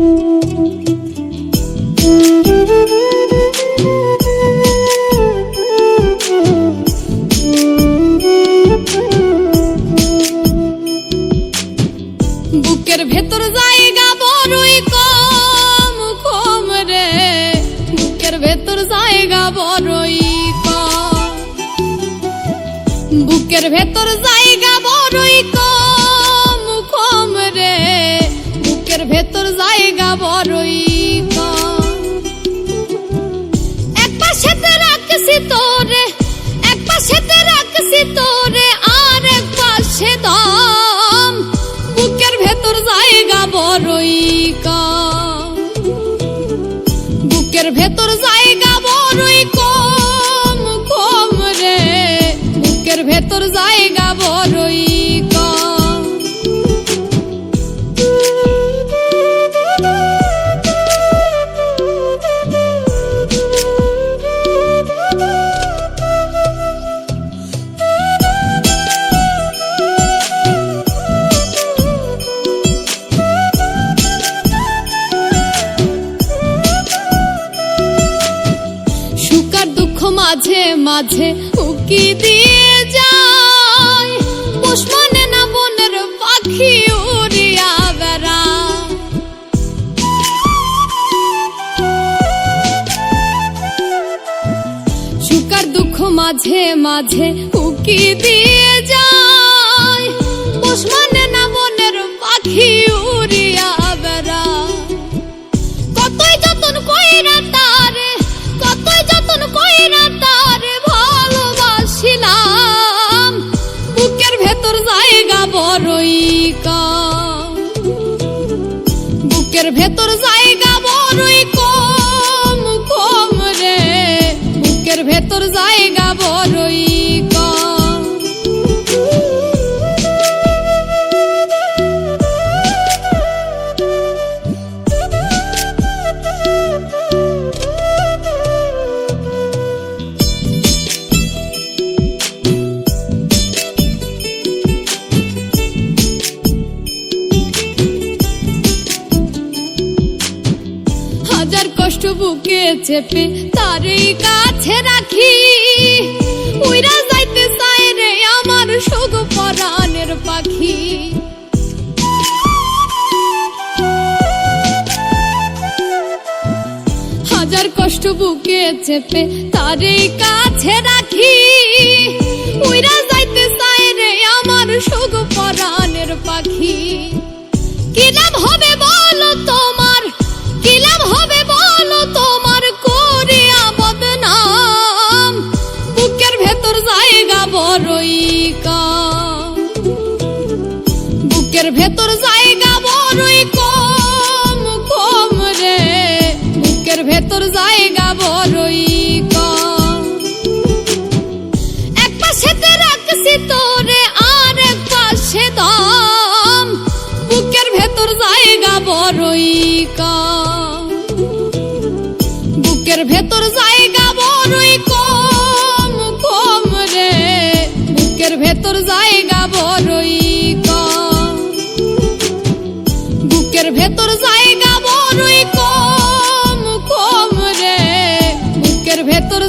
বুকের ভেতর জায়গা বড়ই কম কম রে। বুকের ভেতর জায়গা বড়ই কম। বুকের ভেতর জায়গা বড়ই কম। জায়গা বড়ই এক পাশেতে রাখছি তোরে, এক পাশেতে রাখছি তোরে, আর এক পাশে দম। বুকের ভেতর জায়গা বড়ই বুকের ভেতর জায়গা বড়ই কম কম রে। বুকের ভেতর জায়গা মাঝে মাঝে উকি দিয়ে মাঝে মাঝে উকি দিয়ে যায়। পোষ মানে না বনের পাখি উড়িয়া বেড়া। কতই যতন কইরা তারে, কতই যতন কইরা তারে ভালোবাসিলাম। বুকের ভেতর জায়গা বড়ই কম। বুকের ভেতর জায়গা কষ্ট বুকে চেপে তারই কাছে রাখি। উইরা যাইতে চায় রে আমার পরাণের পাখি। হাজার কষ্ট বুকে চেপে তারই কাছে রাখি। উইরা যাইতে চায় রে আমার সুখ বুকের ভেতর জায়গা বড়ই কম কম রে। বুকের ভেতর জায়গা বড়ই কম। এক পাশেতে রাখছি তোরে, আর এক পাশে দম। বুকের ভেতর জায়গা বড়ই কম। বুকের ভেতর জায়গা বড়ই কম কম রে। বুকের ভেতর জায়গা বড়ই objeto